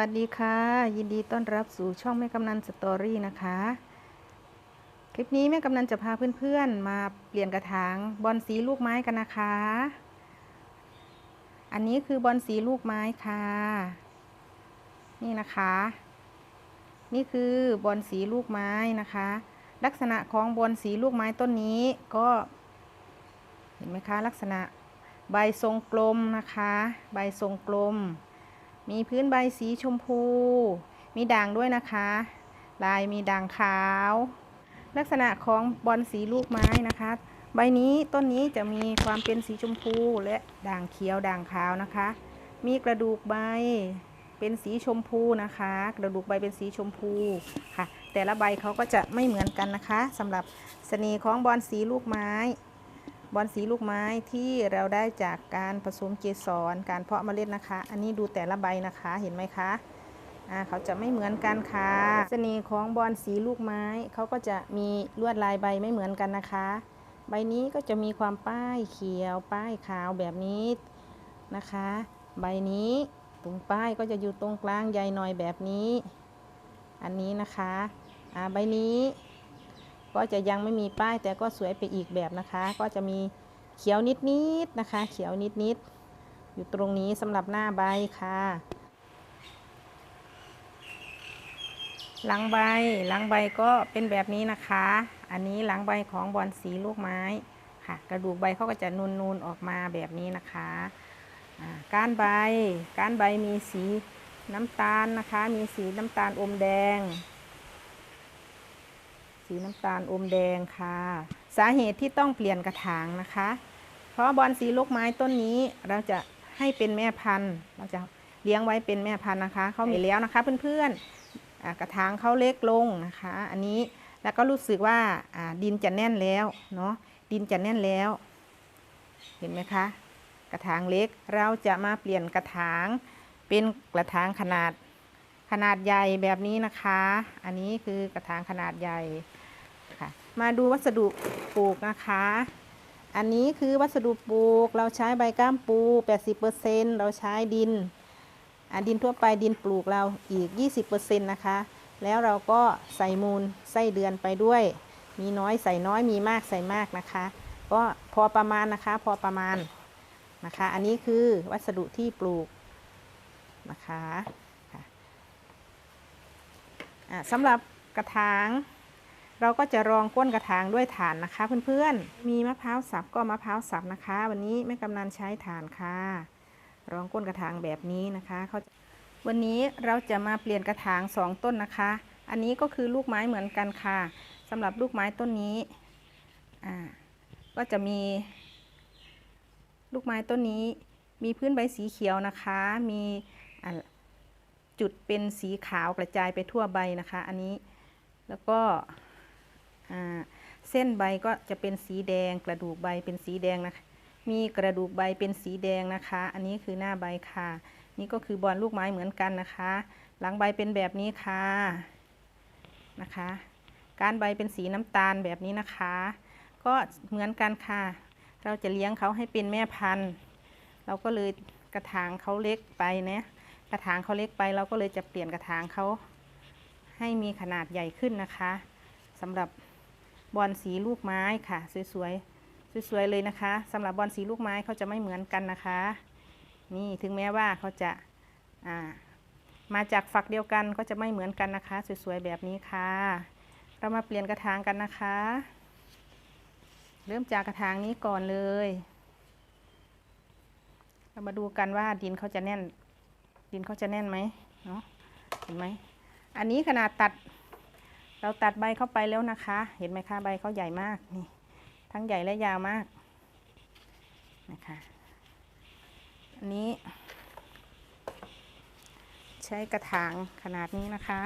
วัสดีค่ะ ยินดีต้อนรับสู่ช่องแม่กำนันสตอรี่นะคะ คลิปนี้แม่กำนันจะพาเพื่อนๆ มาเปลี่ยนกระถางบอลสีลูกไม้กันนะคะ อันนี้คือบอลสีลูกไม้ค่ะ นี่นะคะ นี่คือบอลสีลูกไม้นะคะ ลักษณะของบอลสีลูกไม้ต้นนี้ก็เห็นไหมคะลักษณะใบทรงกลมนะคะ ใบทรงกลม มีพื้นใบสีชมพู มีด่างด้วยนะคะ ลายมีด่างขาว ลักษณะของบอลสีลูกไม้นะคะ ใบนี้ต้นนี้จะมีความเป็นสีชมพูและด่างเขียวด่างขาวนะคะ มีกระดูกใบเป็นสีชมพูนะคะ กระดูกใบเป็นสีชมพูค่ะ แต่ละใบเขาก็จะไม่เหมือนกันนะคะสำหรับเสน่ห์ของบอลสีลูกไม้ บอลสีลูกไม้ที่เราได้จากการผสมเกสรการเพาะเมล็ดนะคะ อันนี้ดูแต่ละใบนะคะเห็นไหมคะอ่าเขาจะไม่เหมือนกันค่ะเสน่ห์ของบอลสีลูกไม้เขาก็จะมีลวดลายใบไม่เหมือนกันนะคะ ใบนี้ก็จะมีความป้ายเขียว ป้ายขาวแบบนี้นะคะ ใบนี้ตรงป้ายก็จะอยู่ตรงกลางใหญ่หน่อยแบบนี้ อันนี้นะคะอ่าใบนี้ ก็จะยังไม่มีป้ายแต่ก็สวยไปอีกแบบนะคะ ก็จะมีเขียวนิดๆนะคะ เขียวนิดๆอยู่ตรงนี้สำหรับหน้าใบค่ะ หลังใบหลังใบก็เป็นแบบนี้นะคะ อันนี้หลังใบของบอลสีลูกไม้ค่ะ กระดูกใบเขาก็จะนูนๆออกมาแบบนี้นะคะก้านใบ ก้านใบมีสีน้ำตาลนะคะ มีสีน้ำตาลอมแดง สีน้ำตาลอมแดงค่ะ สาเหตุที่ต้องเปลี่ยนกระถางนะคะ เพราะบอลสีลูกไม้ต้นนี้เราจะให้เป็นแม่พันธุ์ เราจะเลี้ยงไว้เป็นแม่พันธุ์นะคะเขามีแล้วนะคะเพื่อนๆกระถางเขาเล็กลงนะคะ อันนี้แล้วก็รู้สึกว่าดินจะแน่นแล้วเนาะดินจะแน่นแล้ว เห็นไหมคะ กระถางเล็กเราจะมาเปลี่ยนกระถางเป็นกระถางขนาดขนาดใหญ่แบบนี้นะคะ อันนี้คือกระถางขนาดใหญ่ มาดูวัสดุปลูกนะคะ อันนี้คือวัสดุปลูก เราใช้ใบก้ามปู 80%เราใช้ดินอ่าดินทั่วไปดินปลูกเราอีก 20%นะคะ แล้วเราก็ใส่มูลไส้เดือนไปด้วย มีน้อยใส่น้อยมีมากใส่มากนะคะ ก็พอประมาณนะคะ พอประมาณนะคะ อันนี้คือวัสดุที่ปลูกนะคะค่ะสำหรับกระถาง เราก็จะรองก้นกระถางด้วยถ่านนะคะ เพื่อนๆ มีมะพร้าวสับก็มะพร้าวสับนะคะ วันนี้แม่กำนันใช้ถ่านค่ะ รองก้นกระถางแบบนี้นะคะเขาวันนี้เราจะมาเปลี่ยนกระถางสองต้นนะคะ อันนี้ก็คือลูกไม้เหมือนกันค่ะสำหรับลูกไม้ต้นนี้อ่าก็จะมี ลูกไม้ต้นนี้ มีพื้นใบสีเขียวนะคะ มีจุดเป็นสีขาวกระจายไปทั่วใบนะคะ อันนี้แล้วก็ เส้นใบก็จะเป็นสีแดง กระดูกใบเป็นสีแดงนะคะ มีกระดูกใบเป็นสีแดงนะคะ อันนี้คือหน้าใบค่ะ นี่ก็คือบอลลูกไม้เหมือนกันนะคะ หลังใบเป็นแบบนี้ค่ะนะคะ การใบเป็นสีน้ำตาลแบบนี้นะคะ ก็เหมือนกันค่ะ เราจะเลี้ยงเขาให้เป็นแม่พันธุ์ เราก็เลยกระถางเขาเล็กไปนะกระถางเขาเล็กไปเราก็เลยจะเปลี่ยนกระถางเขาให้มีขนาดใหญ่ขึ้นนะคะสำหรับ บอลสีลูกไม้ค่ะ สวยๆสวยๆเลยนะคะสำหรับบอลสีลูกไม้เขาจะไม่เหมือนกันนะคะ นี่ถึงแม้ว่าเขาจะามาจากฝักเดียวกันก็จะไม่เหมือนกันนะคะ สวยๆแบบนี้ค่ะ เรามาเปลี่ยนกระถางกันนะคะ เริ่มจากกระถางนี้ก่อนเลย เรามาดูกันว่าดินเขาจะแน่น ดินเขาจะแน่นไหมเนาะเห็นไหมอันนี้ขนาดตัด เราตัดใบเข้าไปแล้วนะคะ เห็นไหมคะใบเขาใหญ่มากนี่ ทั้งใหญ่และยาวมากนะคะอันนี้ ใช้กระถางขนาดนี้นะคะ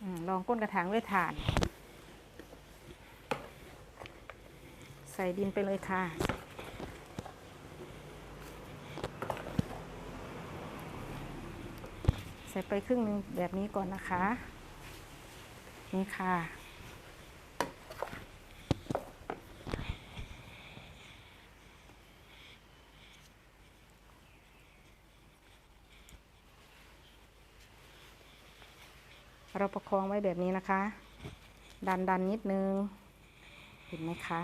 อลองก้นกระถางด้วยถ่าน ใส่ดินไปเลยค่ะใส่ไปครึ่งหนึงแบบนี้ก่อนนะคะ นี่ค่ะ เราประคองไว้แบบนี้นะคะ ดันดันนิดนึง เห็นไหมคะ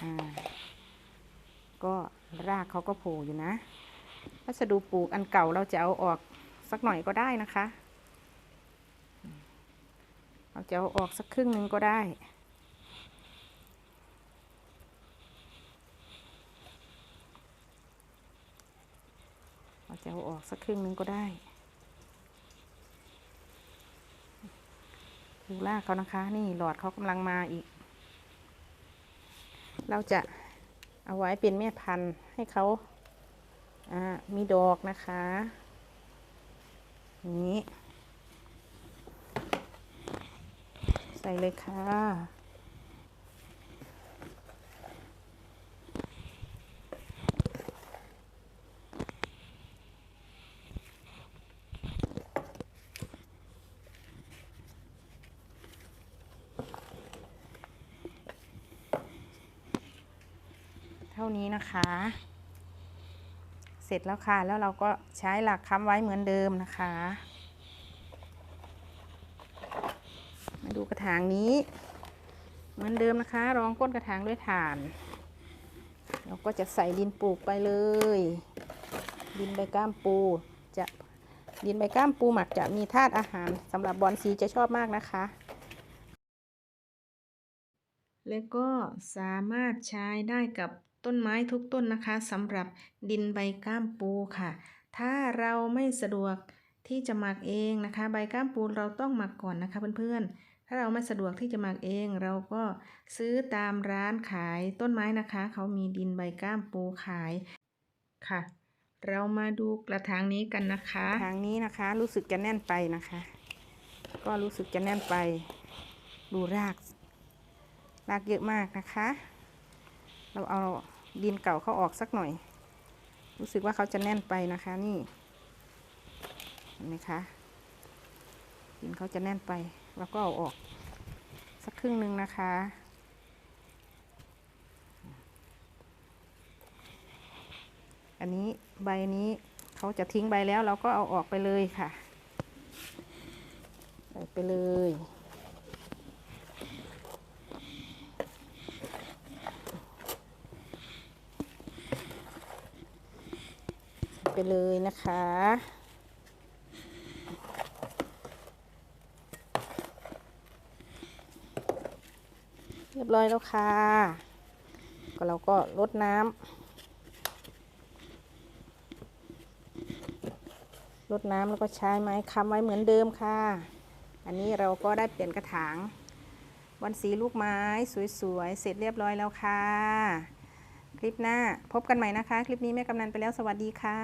อ่าก็รากเขาก็โผล่อยู่นะ วัสดุปลูกอันเก่าเราจะเอาออกสักหน่อยก็ได้นะคะ จะเอาออกสักครึ่งหนึ่งก็ได้ เราจะเอาออกสักครึ่งหนึ่งก็ได้ดูรากเขานะคะ นี่หลอดเขากำลังมาอีก เราจะเอาไว้เป็นแม่พันธุ์ให้เขาอ่ามีดอกนะคะนี้ ใส่เลยค่ะ เท่านี้นะคะ เสร็จแล้วค่ะ แล้วเราก็ใช้หลักค้ำไว้เหมือนเดิมนะคะ มา ดูกระถางนี้ เหมือนเดิมนะคะ รองก้นกระถางด้วยถ่าน เราก็จะใส่ดินปลูกไปเลย ดินใบก้ามปูจะดินใบก้ามปูหมักจะมีธาตุอาหารสำหรับบอลซีจะชอบมากนะคะ แล้วก็สามารถใช้ได้กับต้นไม้ทุกต้นนะคะสำหรับดินใบก้ามปูค่ะ ถ้าเราไม่สะดวกที่จะหมักเองนะคะ ใบก้ามปูเราต้องหมักก่อนนะคะเพื่อนๆ ถ้าเราไม่สะดวกที่จะหมักเอง เราก็ซื้อตามร้านขายต้นไม้นะคะ เขามีดินใบก้ามปูขายค่ะ เรามาดูกระถางนี้กันนะคะกระถางนี้นะคะ รู้สึกจะแน่นไปนะคะ ก็รู้สึกจะแน่นไป ดูราก รากเยอะมากนะคะ เราเอาดินเก่าเขาออกสักหน่อย รู้สึกว่าเขาจะแน่นไปนะคะนี่เห็นไหมคะินเขาจะแน่นไปเราก็เอาออกสักครึ่งหนึ่งนะคะ อันนี้ใบนี้เขาจะทิ้งใบแล้วเราก็เอาออกไปเลยค่ะใส่ไปเลยไปเลยนะคะ เรียบร้อยแล้วค่ะก็เราก็ลดน้ำลดน้ำแล้วก็ใช้ไม้ค้ำไว้เหมือนเดิมค่ะ อันนี้เราก็ได้เปลี่ยนกระถางวันสีลูกไม้สวยๆ เสร็จเรียบร้อยแล้วค่ะ คลิปหน้าพบกันใหม่นะคะ คลิปนี้แม่กำนันไปแล้วสวัสดีค่ะ